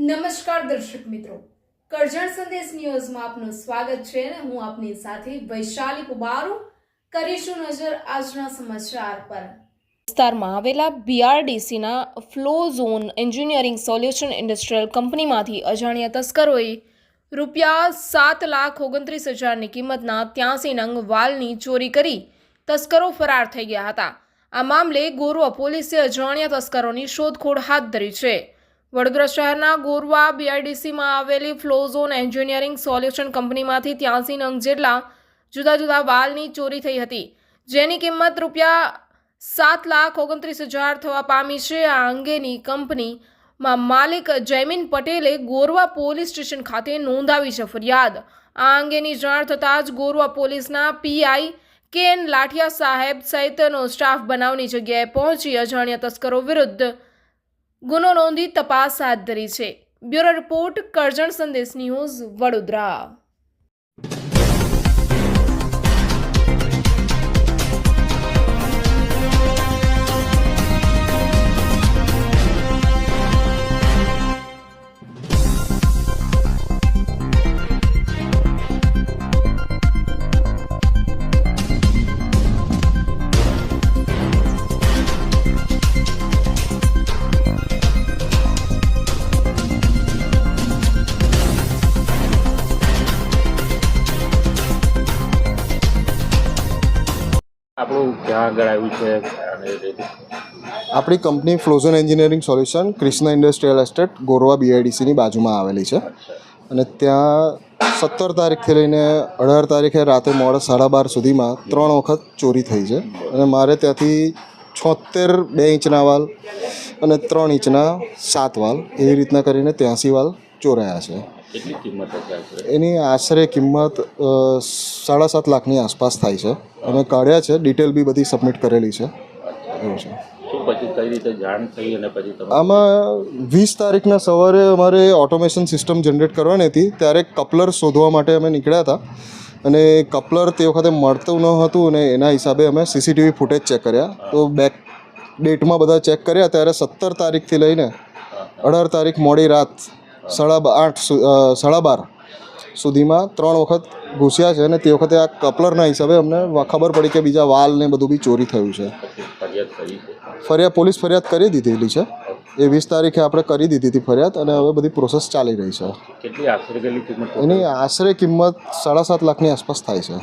નમસ્કાર દર્શક મિત્રો. કરજણ સંદેશ ન્યૂઝમાં આપનું સ્વાગત છે અને હું આપની સાથે વૈશાલી કુબારુ કરીશું નજર આજના સમાચાર પર. વિસ્તારમાં આવેલા બીઆરડીસીના flow zone engineering solution industrial કંપનીમાંથી અજાણ્યા તસ્કરોએ રૂપિયા સાત લાખ ઓગણત્રીસ હજારની કિંમતના ત્યાંસી નંગ વાલની ચોરી કરી તસ્કરો ફરાર થઈ ગયા હતા. આ મામલે ગોરવા પોલીસે અજાણ્યા તસ્કરોની શોધખોળ હાથ ધરી છે. વડોદરા શહેરના ગોરવા બીઆઈડીસીમાં આવેલી ફ્લોઝોન એન્જિનિયરિંગ સોલ્યુશન કંપનીમાંથી ત્યાંસી નંગ જેટલા જુદા જુદા વાલની ચોરી થઈ હતી. જેની કિંમત રૂપિયા સાત લાખ ઓગણત્રીસ હજાર થવા પામી છે. આ અંગેની કંપનીમાં માલિક જૈમિન પટેલે ગોરવા પોલીસ સ્ટેશન ખાતે નોંધાવી છે ફરિયાદ. આ અંગેની જાણ થતાં જ ગોરવા પોલીસના પીઆઈ કે એન લાઠિયા સાહેબ સહિતનો સ્ટાફ બનાવની જગ્યાએ પહોંચી અજાણ્યા તસ્કરો વિરુદ્ધ ગુનો નોંધી તપાસ હાથ ધરી છે. બ્યુરો રિપોર્ટ કરજણ સંદેશ ન્યૂઝ વડોદરા. આપણું ક્યાં આગળ આવ્યું છે આપણી company flow zone engineering solution Krishna industrial estate Gorwa બીઆઈડીસીની બાજુમાં આવેલી છે. અને ત્યાં સત્તર તારીખથી લઈને અઢાર તારીખે રાતે મોડા સાડા બાર સુધીમાં ત્રણ વખત ચોરી થઈ છે. અને મારે ત્યાંથી છોતેર બે ઇંચના વાલ અને ત્રણ ઇંચના સાત વાલ એવી રીતના કરીને ત્યાંસી વાલ ચોરાયા છે. કેટલી કિંમત એની આશરે કિંમત સાડા સાત લાખની આસપાસ થાય છે. અમે કાઢ્યા છે ડિટેલ બી બધી સબમિટ કરેલી છે. એવું છે. આમાં વીસ તારીખના સવારે અમારે ઓટોમેશન સિસ્ટમ જનરેટ કરવાની હતી. ત્યારે કપલર શોધવા માટે અમે નીકળ્યા હતા. અને કપલર તે વખતે મળતું ન હતું અને એના હિસાબે અમે સીસીટીવી ફૂટેજ ચેક કર્યા. તો બેક ડેટમાં બધા ચેક કર્યા. ત્યારે સત્તર તારીખથી લઈને અઢાર તારીખ મોડી રાત સાડા આઠ સુ- સાડા બાર સુધીમાં ત્રણ વખત ઘૂસ્યા છે અને તે વખતે આ કપલરના હિસાબે અમને ખબર પડી કે બીજા વાલ ને બધું બી ચોરી થયું છે. ફરિયાદ પોલીસ ફરિયાદ કરી દીધેલી છે. એ વીસ તારીખે આપણે કરી દીધી હતી ફરિયાદ અને હવે બધી પ્રોસેસ ચાલી રહી છે. એની આશરે કિંમત સાડા સાત લાખની આસપાસ થાય છે.